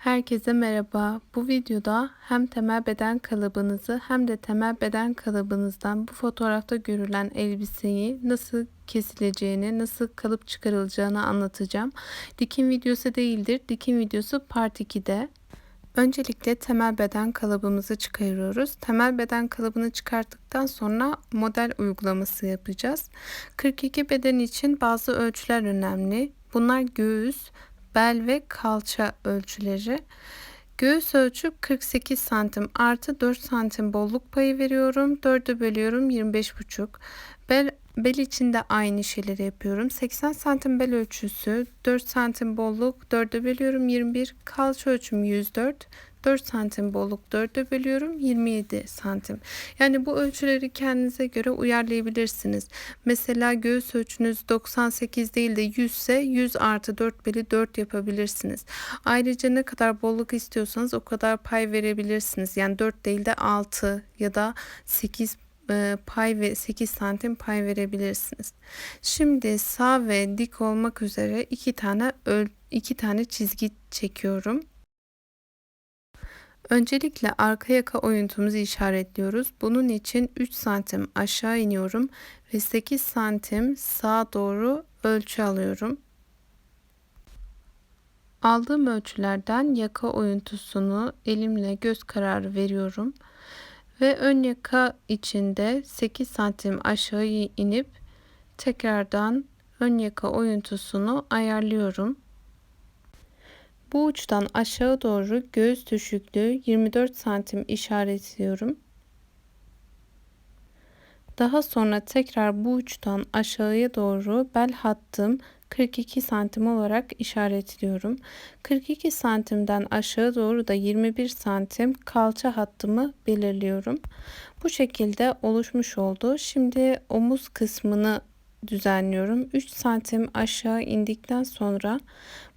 Herkese merhaba. Bu videoda hem temel beden kalıbınızı hem de temel beden kalıbınızdan bu fotoğrafta görülen elbiseyi nasıl kesileceğini, nasıl kalıp çıkarılacağını anlatacağım. Dikim videosu değildir. Dikim videosu part 2'de. Öncelikle temel beden kalıbımızı çıkarıyoruz. Temel beden kalıbını çıkarttıktan sonra model uygulaması yapacağız. 42 beden için bazı ölçüler önemli. Bunlar göğüs, bel ve kalça ölçüleri. Göğüs ölçüp 48 santim artı 4 santim bolluk payı veriyorum. 4'ü bölüyorum 25,5. Bel, bel için de aynı şeyleri yapıyorum. 80 santim bel ölçüsü, 4 santim bolluk, 4'e bölüyorum 21. Kalça ölçüm 104. 4 santim bolluk 4'e bölüyorum 27 santim. Yani bu ölçüleri kendinize göre uyarlayabilirsiniz. Mesela göğüs ölçünüz 98 değil de 100 ise 100 artı 4 bölü 4 yapabilirsiniz. Ayrıca ne kadar bolluk istiyorsanız o kadar pay verebilirsiniz. Yani 4 değil de 6 ya da 8 e, pay ve 8 santim pay verebilirsiniz. Şimdi sağ ve dik olmak üzere iki tane iki tane çizgi çekiyorum. Öncelikle arka yaka oyuntumuzu işaretliyoruz. Bunun için 3 santim aşağı iniyorum ve 8 santim sağa doğru ölçü alıyorum. Aldığım ölçülerden yaka oyuntusunu elimle göz kararı veriyorum. Ve ön yaka içinde 8 santim aşağı inip tekrardan ön yaka oyuntusunu ayarlıyorum. Bu uçtan aşağı doğru göğüs düşüklüğü 24 santim işaretliyorum. Daha sonra tekrar bu uçtan aşağıya doğru bel hattım 42 santim olarak işaretliyorum. 42 santimden aşağı doğru da 21 santim kalça hattımı belirliyorum. Bu şekilde oluşmuş oldu. Şimdi omuz kısmını düzenliyorum. 3 santim aşağı indikten sonra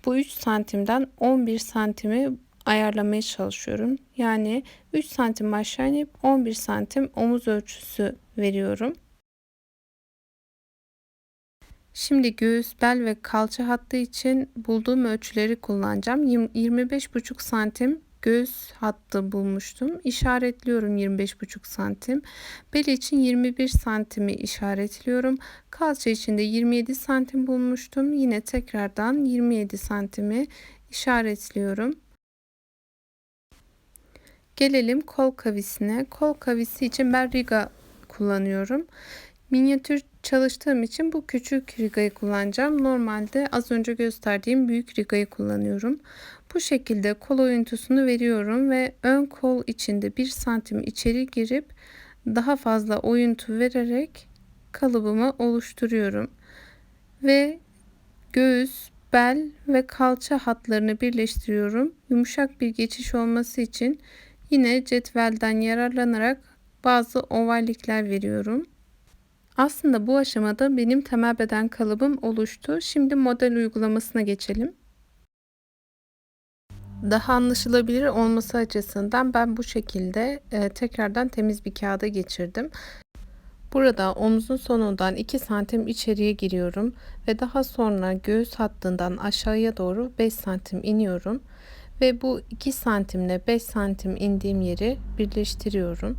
bu 3 santimden 11 santimi ayarlamaya çalışıyorum. Yani 3 santim aşağı inip 11 santim omuz ölçüsü veriyorum. Şimdi göğüs, bel ve kalça hattı için bulduğum ölçüleri kullanacağım. 25,5 santim göğüs hattı bulmuştum. İşaretliyorum 25,5 santim. Bel için 21 santimi işaretliyorum. Kalça için de 27 santim bulmuştum. Yine tekrardan 27 santimi işaretliyorum. Gelelim kol kavisine. Kol kavisi için ben riga kullanıyorum. Minyatür çalıştığım için bu küçük rigayı kullanacağım. Normalde az önce gösterdiğim büyük rigayı kullanıyorum. Bu şekilde kol oyuntusunu veriyorum ve ön kol içinde 1 santim içeri girip daha fazla oyuntu vererek kalıbımı oluşturuyorum. Ve göğüs, bel ve kalça hatlarını birleştiriyorum. Yumuşak bir geçiş olması için yine cetvelden yararlanarak bazı ovallikler veriyorum. Aslında bu aşamada benim temel beden kalıbım oluştu. Şimdi model uygulamasına geçelim. Daha anlaşılabilir olması açısından ben bu şekilde e, tekrardan temiz bir kağıda geçirdim. Burada omzun sonundan 2 santim içeriye giriyorum ve daha sonra göğüs hattından aşağıya doğru 5 santim iniyorum ve bu 2 santimle 5 santim indiğim yeri birleştiriyorum.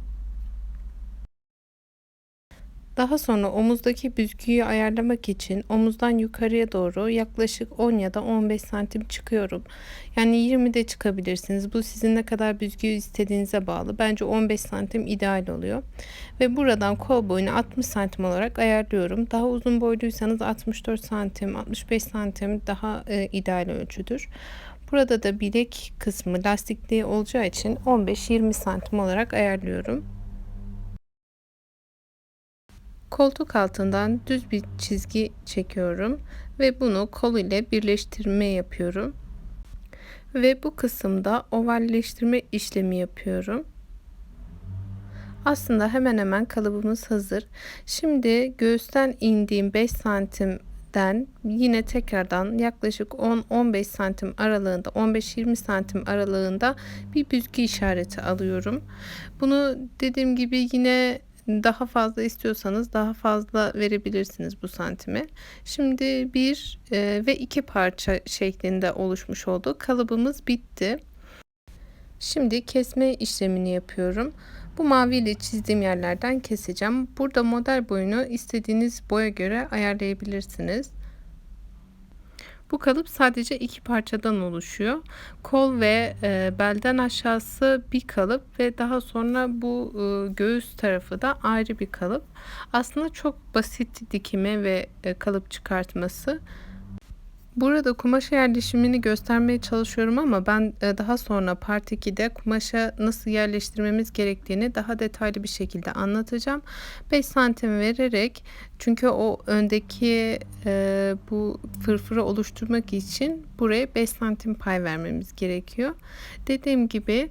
Daha sonra omuzdaki büzgüyü ayarlamak için omuzdan yukarıya doğru yaklaşık 10 ya da 15 santim çıkıyorum. Yani 20 de çıkabilirsiniz. Bu sizin ne kadar büzgüyü istediğinize bağlı. Bence 15 santim ideal oluyor. Ve buradan kol boyunu 60 santim olarak ayarlıyorum. Daha uzun boyluysanız 64 santim, 65 santim daha e, ideal ölçüdür. Burada da bilek kısmı lastikli olacağı için 15-20 santim olarak ayarlıyorum. Koltuk altından düz bir çizgi çekiyorum ve bunu kol ile birleştirme yapıyorum. Ve bu kısımda ovalleştirme işlemi yapıyorum. Aslında hemen hemen kalıbımız hazır. Şimdi göğüsten indiğim 5 santimden yine tekrardan yaklaşık 10-15 santim aralığında 15-20 santim aralığında bir büzgü işareti alıyorum. Bunu dediğim gibi yine daha fazla istiyorsanız daha fazla verebilirsiniz bu santimi. Şimdi bir e, ve iki parça şeklinde oluşmuş oldu. Kalıbımız bitti. Şimdi kesme işlemini yapıyorum. Bu mavi ile çizdiğim yerlerden keseceğim. Burada model boyunu istediğiniz boya göre ayarlayabilirsiniz. Bu kalıp sadece iki parçadan oluşuyor. Kol ve e, belden aşağısı bir kalıp ve daha sonra bu e, göğüs tarafı da ayrı bir kalıp. Aslında çok basit dikimi ve e, kalıp çıkartması. Burada kumaşa yerleşimini göstermeye çalışıyorum ama ben e, daha sonra part 2'de kumaşa nasıl yerleştirmemiz gerektiğini daha detaylı bir şekilde anlatacağım. 5 santim vererek çünkü o öndeki e, bu fırfırı oluşturmak için buraya 5 santim pay vermemiz gerekiyor. Dediğim gibi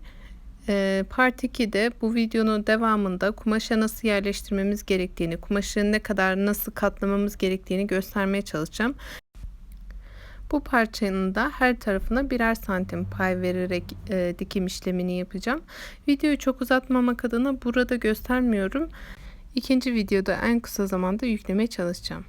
e, Part 2'de bu videonun devamında kumaşa nasıl yerleştirmemiz gerektiğini, kumaşı ne kadar nasıl katlamamız gerektiğini göstermeye çalışacağım. Bu parçanın da her tarafına birer santim pay vererek e, dikim işlemini yapacağım. Videoyu çok uzatmamak adına burada göstermiyorum. İkinci videoda en kısa zamanda yüklemeye çalışacağım.